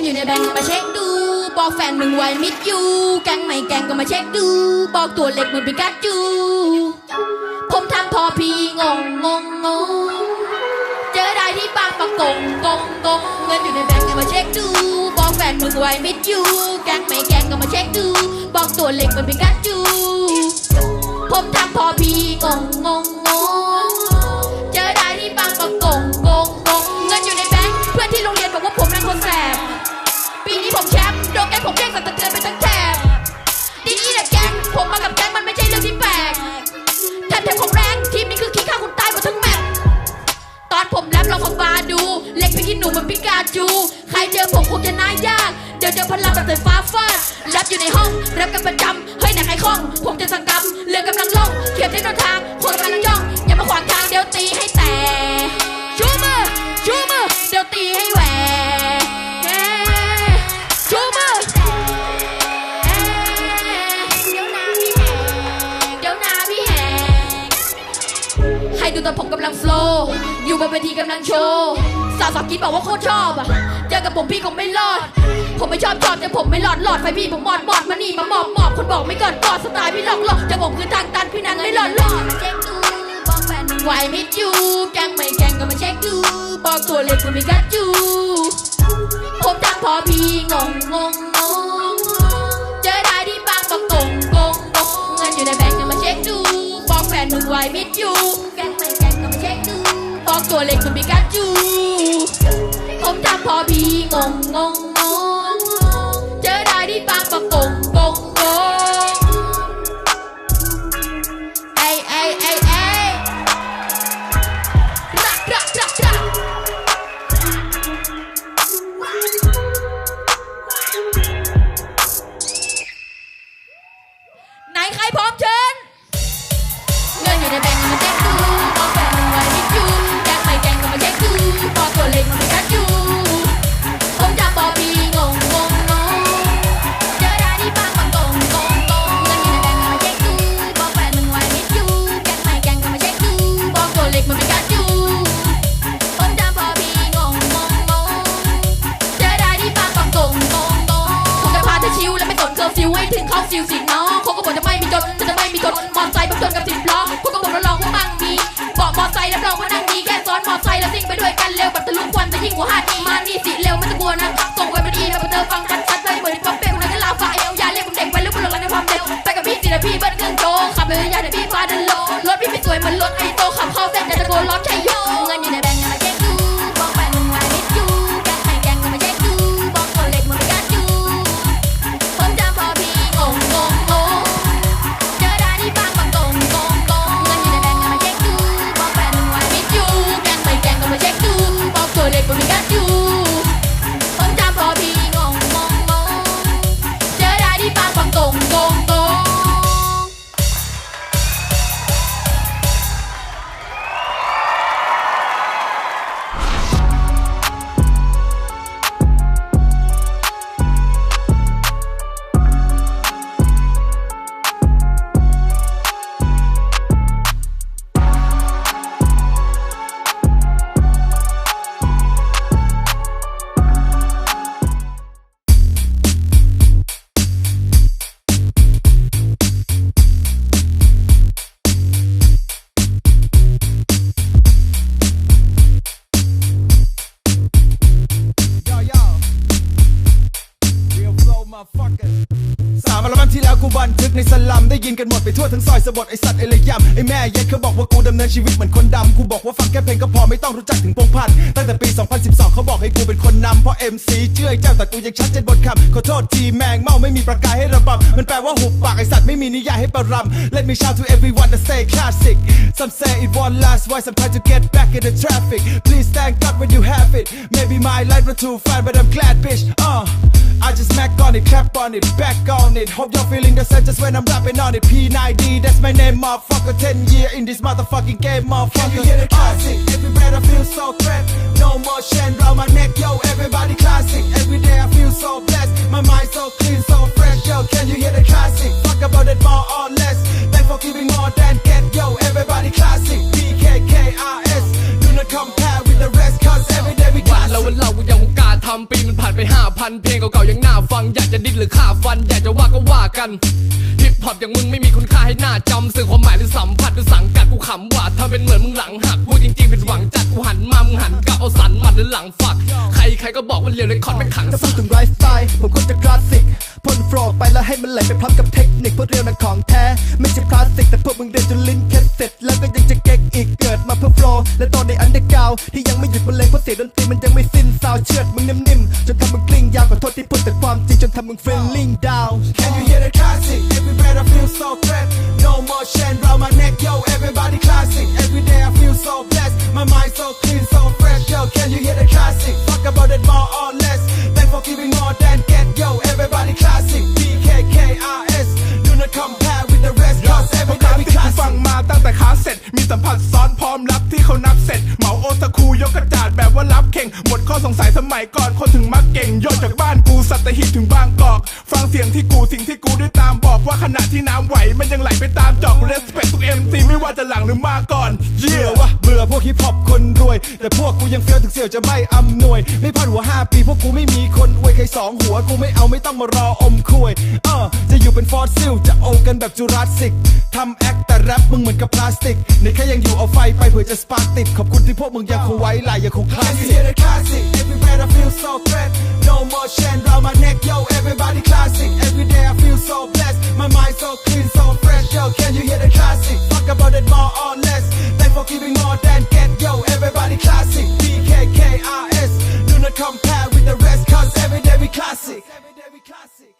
เงินอยู่ในแบงก์มาเช็คดู บอกแฟนมึงไว้มิดยูแกงไม่แกงก็มาเช็คดู บอกตัวเล็กมือนปิกาจู ผมทำพอพีงงงงงงเจอได้ที่บางประกงกงกงเงินอยู่ในแบงก์ก็มาเช็คดู บอกแฟนมึงไว้มิดยูแกงไม่แกงก็มาเช็คดู บอกตัวเล็กมือนปิกาจู ผมทำพอพีงงงง รเจอผมคงจะน่ายาก เดี๋ยวเจอพลังแบบสายฟ้าฟาดแรปอยู่ในห้องแรปกันประจำเฮ้ยไหนใครคล่อง ผมจะสังกำเรือกำลังล่องเขียบเส้นทางคนกำลังย่อง อย่ามาขวางทางเดี๋ยวตีให้แตกชูมือชูมือเดี๋ยวตีให้แหวกชูมือเดี๋ยวนาพี่แหกเดี๋ยวนาพี่แหกให้ดูตอนผมกำลังโฟลว์อยู่บนเวทีกำลังโชว์ สาวสาวกินบอกว่าโคตรชอบอะเจอกับผมพี่คงไม่รอด ผมไม่ชอบชอบแต่ผมไม่หลอดหลอดไฟพี่ผมหมอดหมอดมานี่มาหมอบหมอบคนบอกไม่ก่อนกอดสไตล์พี่หลอกหลอกจะผมคือทางตันพี่นั้นไม่หลอดหลอดเช็คดูบอกแฟนไหวไม่จูแกงไม่แกงก็มาเช็คดูบอกตัวเล็กกูไม่กัดจูผมทำพอพี่งงงงงงเจอได้ที่บางประกงกงกงเงินอยู่ในแบงก์ก็มาเช็คดูบอกแฟนมึงไหว้มิดยูแกงไม่แกง อกตัวเล็กคุณพิกาจูผมทำพอพี่งงงงงเจอได้ที่ปากประกงกง สะบดไอสัตว์ไอเลยยำไอแม่ย็ดเขาบอกว่ากูดำเนินชีวิตเหมือนคนดำกูบอกว่าฟังแค่เพลงก็พอไม่ต้องรู้จักถึงพงพันธุ์ตั้งแต่ปี 2012 เขาบอกให้กูเป็นคนนำเพราะ MC เชื่อเจ้าแต่กูยังชัดเจนบนคำขอโทษทีแมงเมาไม่มีประกายให้ระบำมันแปลว่าหุบปากไอสัตว์ไม่มีนิยายให้ประรำ Let me shout to everyone that say classic Some say it won't last why some try to get back in the traffic Please thank God when you have it Maybe my life not too fine but I'm glad bitch uh I just smack on it, clap on it, back on it. Hope you're feeling the same just when I'm rapping on it. P9D, that's my name, motherfucker. 10 year in this motherfucking game, motherfucker. Can you hear the classic? Every breath I feel so threat. No more shame round my neck, yo. เก่าๆยังน่าฟัง อยากจะดิ้นหรือฆ่าฟัน อยากจะว่าก็ว่ากันฮิปฮอปอย่างมึงไม่มีคุณค่าให้หน้าจำสื่อความหมายหรือสัมผัสหรือสังกัดกูขำว่าทำเป็นเหมือนมึงหลังหักพูดจริงๆผิดหวังจัดกูหันมามึงหันกลับเอาสันหมัดหรือหลังฝัก ใครใครก็บอกว่าเรียวเลยคอนไม่ขังถ้าพูดถึงไลฟ์สไตล์ผมก็จะคลาสสิกพ่นฟลว์ไปแล้วให้มันไหลไปพร้อมกับเทคนิคเพราะเรียวนั้นของแท้ไม่ใช่พลาสติกแต่ และตอนในอันเดอร์กาวที่ยังไม่หยุดบรรเลงเพราะเสียงดนตรีมันยังไม่สิ้นซาวเชือดมึงนิ่มๆจนทำมึงกลิ้งยาวขอโทษที่พูดแต่ความจริงจนทำมึง feeling down Can you hear the สัมผัสซ้อนพร้อมรับที่เขานับเสร็จ เหมาโอตะคูยกกระจาดแบบว่ารับเข่ง หมดข้อสงสัยสมัยก่อนคนถึงมักเก่งโยนจากบ้านกูสัตหีบถึงบางกอก ฟังเสียงที่กูสิ่งที่กูได้ตามบ อกว่าขณะที่น้ำไหว มันยังไหลไปตามจอก respect ทุก MC ไม่ว่าจะหลังหรือมาก่อน เยี่อยวะเบื่อพวกฮิปฮอปคนรวย แต่พวกกูยังเฟี้ยวถึงเสี่ยวจะไม่อำนวย ไม่พลาดหัว 5 ปีพวกกูไม่มีคนอวยใครสองหัวกูไม่เอาไม่ต้องมารออมคุยเออจะอยู่เป็นฟอสซิลจะโอกันแบบจูราสสิกทำแอคแต่แรปมึงเหมือนกับพลาสติกในแค่ยังอยู่เอาไฟไปเผื่อจะสปาร์กติดขอบคุณที่พวกมึงยังคงไว้ลายยังคงคลาสสิก Every breath I feel so threat No more chain round my neck yo everybody classic Every day I feel so clean so fresh yo Can you hear the classic? Fuck about it more or less. Thank for giving more than get yo Everybody classic. BKKRS Do not compare with the rest Cause every day we classic. Every day we classic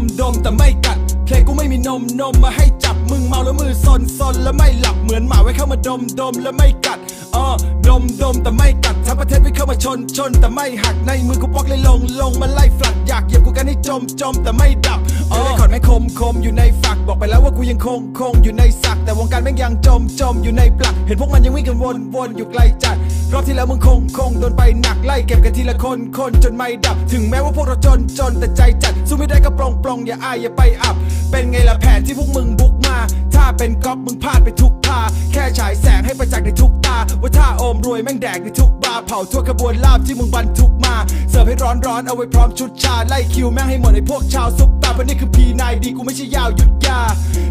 มดมแต่ไม่กัด เพลงกูไม่มีนมนมมาให้จับมึงเมาแล้วมือซนซนแล้วไม่หลับเหมือนหมาไว้เข้ามาดมดมแล้วไม่กัดอ๋อดมดมแต่ไม่กัดทั้งประเทศไว้เข้ามาชนชน แต่ไม่หักในมือกูปอกเลยลงลงมาไล่ฟลัดอยากเหยียบกูกันให้จมจมแต่ไม่ดับอ๋อขอดไม่คมคมอยู่ในฝักบอกไปแล้วว่ากูยังคงคงอยู่ในสัก แต่วงการแม่งยังจมจมอยู่ในปลัก เห็นพวกมันยังวิ่งกันวนวนอยู่ไกลจัด รอบที่แล้วมึงคงคงโดนไปหนักไล่เก็บกันทีละคนคนจนไม่ดับ ถึงแม้ว่าพวกเราจนจนแต่ใจจัดสู้ไม่ได้ก็ปลงปลงอย่าอายอย่าไปอับ เป็นไงล่ะแผนที่พวกมึงบุกมา ถ้าเป็นก๊อปมึงพลาดไปทุกท่าแค่ฉายแสงให้ประจักษ์ในทุกตา ว่าถ้าโอมรวยแม่งแดกในทุการ์เผาทั่วขบวนลาบที่มึงบรรทุกมา เสิร์ฟให้ร้อนร้อนๆเอาไว้พร้อมชุดชา ไล่คิวแม่งให้หมดไอ้พวกชาวซุปตาเพราะนี่คือพีนายดีกูไม่ใช่ยาวยุดยา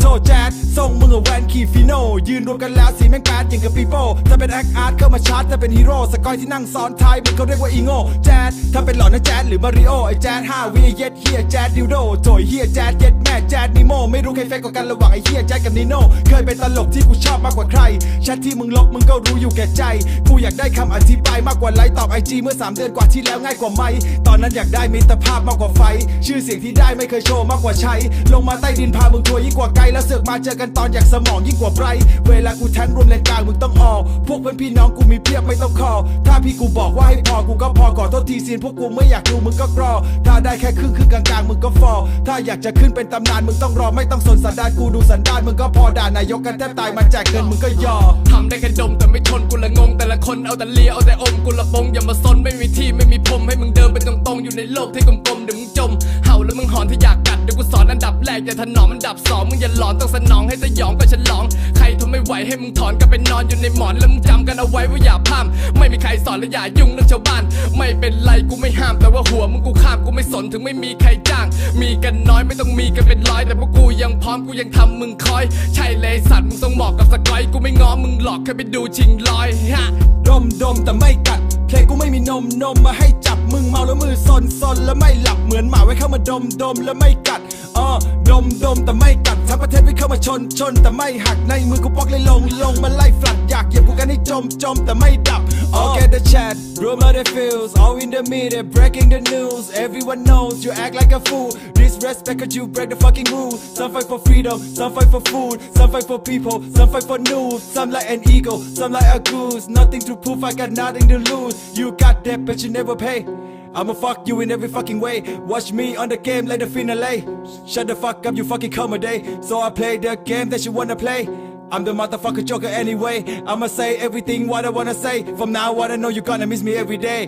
โทแจ๊ดส่งมึงอะแวนคีฟิโน ยืนรวมกันแล้วสีแม่งแปดอย่างกับปีโป้ถ้าเป็นแอคอาร์ตเข้ามาชาร์จถ้าเป็นฮีโร่สกอยที่นั่งซ้อนท้ายมึงเขาเรียกว่าอีโง่แจ๊ดถ้าเป็นหล่อนนะแจ๊ดหรือมาริโอไอ้แจ๊ดห้าวิไอ้เย็ดเฮียแจ๊ดดิวโดโถยเฮียแจ๊ดเย็ดแม่แจ๊ดนิโมไม่รู้ใครเฟกกว่ากันระหว่างไอ้เฮียแจ๊ดกับนิโน่เคยเป็นตลกที่กูชอบมากกว่าใครแชทที่มึงลบมึงก็รู้อยู่แก่ใจ กูอยากได้คำอธิบายมากกว่าไลค์ตอบไอจีเมื่อ 3 เดือนกว่าที่แล้วง่ายกว่าไหม ตอนนั้นอยากได้มิตรภาพมากกว่าไฟ ชื่อเสียงที่ได้ไม่เคยโชว์มากกว่าใช้ ลงมาใต้ดินพามึงทัวยิ่งกว่าไกลแล้วเสือกมาเจอกันตอนอยากสมองยิ่งกว่าไบรเวลากูแทงรวมแรงกลางมึงต้องออกพวกเพื่อนพี่น้องกูมีเพียบไม่ต้องคอ ถ้าพี่กูบอกว่าให้พอกูก็พอก่อโทษทีซีนพวกกูไม่อยากดูมึงก็กรอ ถ้าได้แค่ครึ่งครึ่งกลางๆมึงก็ฟอถ้าอยากจะขึ้นเป็นตำนานมึงต้องรอไม่ต้องสนสันดานกูดูสันดานมึงก็พอด่านายกกันแทบตายมาแจกเงินมึงก็ยอทำได้แค่ดมแต่ไม่ทนกูละงงแต่ละคนเอาแต่เลียเอาแต่อมกุละปงอย่ามาซนไม่มีที่ไม่มีพรมให้มึงเดินไปตรงๆอยู่ในโลกที่กลมๆเดี๋ยวมึงจมเห่าแล้วมึงหอนถ้าอยากกัดเดี๋ยวกูสอนอันดับแรกอย่าถนอมอันดับสองมึงอย่าหลอนต้องสนองให้สยองก็ฉลองใครทนไม่ไห วให้มึงถอนกลับไปนอนอยู่ในหมอนแล้วมึงจำกันเอาไว้ว่าอย่าพาดไม่มีใครสอนและอย่ายุ่งเรื่องชาวบ้าน ไม่เป็นไรกูไม่ห้ามแต่ว่าหัวมึงกูข้ามกูไม่สนถึงไม่มีใครจ้าง มีกันน้อยไม่ต้องมีกันเป็นร้อย แต่พวกกูยังพร้อมกูยังทำมึงคอย ใช่เลยสัตว์มึงต้องเหมาะกับสกอยกูไม่ง้อมึงหลอกแค่ไปดูชิงลอยฮะดมดมแต่ไม่กัดเพลงกูไม่มีนมนมมาให้จับมึงเมาแล้วมือซนซนแล้วไม่หลับเหมือนหมาไว้เข้ามาดมดมแล้วไม่กัด อ๋อดมดมแต่ไม่กัดทั้งประเทศไว้เข้ามาชนชนแต่ไม่หักในมือกูปอกเลยลงลงมาไล่ฟลัดอยากเหยียบกูกันให้จมจมแต่ไม่ดับ All get the chat rumor the feels all in the media breaking the news everyone knows you act like a fool disrespect cause you break the fucking rules some fight for freedom some fight for food some fight for people some fight for news some like an ego some like a goose nothing to prove I got nothing to lose you got debt but you never pay I'ma fuck you in every fucking way. Watch me on the game like the finale. Shut the fuck up, you fucking come a day. So I play the game that you wanna play. I'm the motherfucker joker anyway. I'ma say everything what I wanna say. From now on, I know you're gonna miss me every day.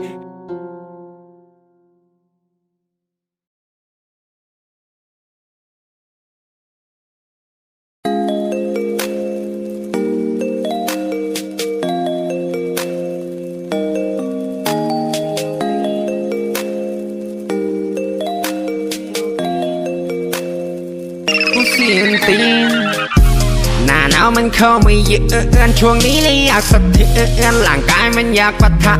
เสียนตีนหน้าหนาวมันเข้ามาเยือนช่วงนี้เลยอยากสะเทือนร่างกายมันอยากปะทะ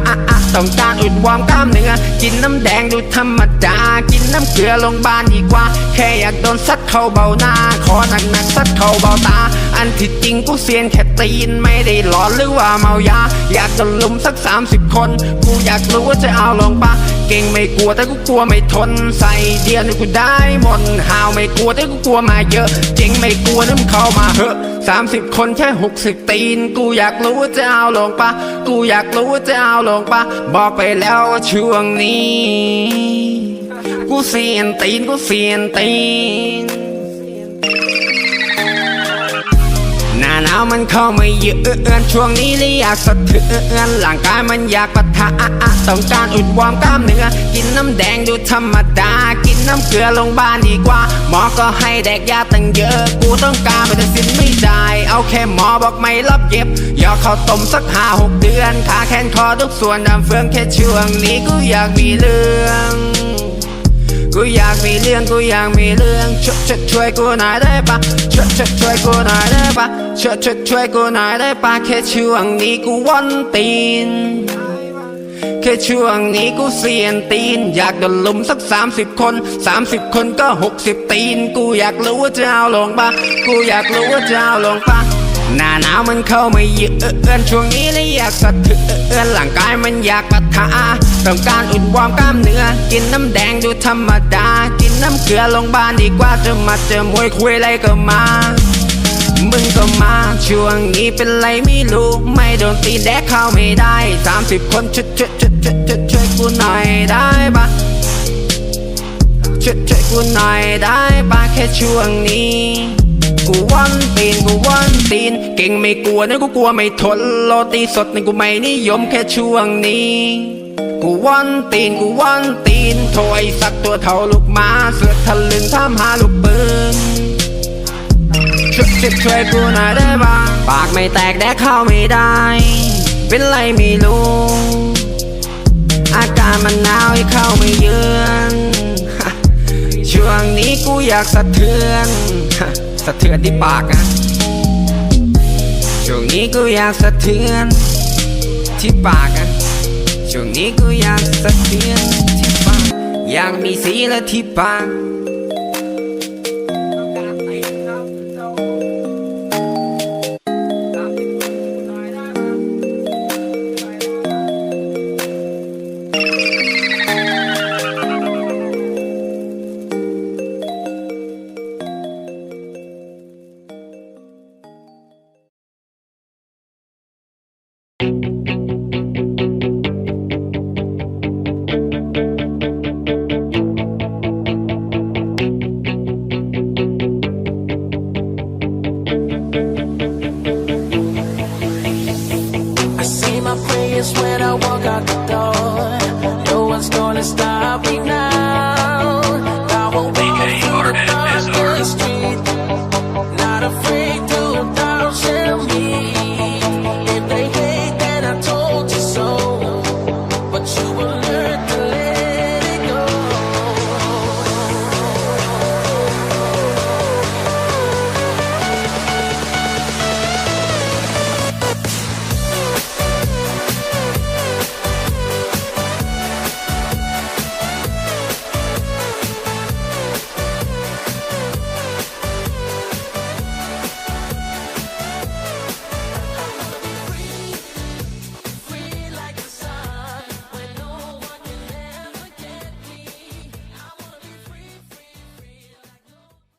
ต้องการอุดวอมกล้ามเนื้อกินน้ำแดงดูธรรมดา กินน้ำเกลือลงบานดีกว่า แค่อยากโดนซัดเข้าเบาหน้า ขอหนักหนักซัดเข้าเบาตา อันที่จริงกูเสียนแค่ตีนไม่ได้หลอนหรือว่าเมายา อยากจะลุมสัก 30 คน กูอยากรู้ว่าจะเอาลงปะเก่งไม่กลัวแต่กูกลัวไม่ทน ใส่เดียวนี่กูได้หมดหาวไม่กลัวแต่กูกลัวมาเยอะ เจ๋งไม่กลัวน้ำเข้ามาเหอะสามสิบคนแค่หกสิบตีน กูอยากรู้ว่าจะเอาลงปะกูอยากรู้ว่าจะเอาลงปะบอกไปแล้วว่าช่วงนี้ กูเสียนตีนกูเสียนตีน หนาหนาวมันเข้ามาเยือนช่วงนี้เลยอยากสะเทือนร่างกายมันอยากปะทะต้องการอุ่นวอร์มกล้ามเนื้อกินน้ำแดงดูธรรมดา กินน้ำเกลือลงบ้านดีกว่า หมอก็ให้แดกยาตั้งเยอะ กูต้องการไม่แต่สินไม่จ่ายเอาแค่หมอบอกไม่รับเย็บอย่าเข้าต้มสักห้าหกเดือนขาแขนคอทุกส่วนดำเฟืองแค่ช่วงนี้กูอยากมีเรื่อง กูอยากมีเรื่องกูอยากมีเรื่องช่วยช่วยช่วยกูหน่อยได้ปะช่วยช่วยช่วยกูหน่อยได้ปะช่วยช่วยช่วยกูหน่อยได้ปะแค่ช่วงนี้กูวันตีนแค่ช่วงนี้กูเสียนตีน อยากโดนลุมสัก 30 คน 30 คนก็ 60 ตีน กูอยากรู้ว่าจะเอาลงปะกูอยากรู้ว่าจะเอาลงปะ หน้าหนาวมันเข้ามาเยือนช่วงนี้เลยอยากสะเทือนร่างกายมันอยากปะทะต้องการอุ่นวอร์มกล้ามเนื้อ กินน้ำแดงดูธรรมดา กินน้ำเกลือลงบ้านดีกว่าจะมาเจอมวยคุยอะไรก็มามึงก็มาช่วงนี้เป็นไรไม่รู้ ไม่โดนตีแดกเข้าไม่ได้สามสิบคนช่วยช่วยช่วยช่วยช่วยช่วยกูหน่อยได้ปะช่วยช่วยกูหน่อยได้ปะแค่ช่วงนี้ กูวันตีนกูวันตีน เก่งไม่กลัวนะกูกลัวไม่ทนโรตีสดนี่กูไม่นิยมแค่ช่วงนี้ กูวันตีนกูวันตีนโถไอสักตัวเท่าลูกหมาเสือทะลึงทำหาลูกปืนช่วยช่วยช่วยกูหน่อยได้ปะปากไม่แตกแดกเข้าไม่ได้ เป็นไรไม่รู้อาการมันหนาวให้เข้าไม่เยือนช่วงนี้กูอยากสะเทือน สะเทือนที่ปากอะช่วงนี้กูอยากสะเทือนที่ปากอะช่วงนี้กูอยากสะเทือนที่ปากอยากมีสีและที่ปาก when I walk out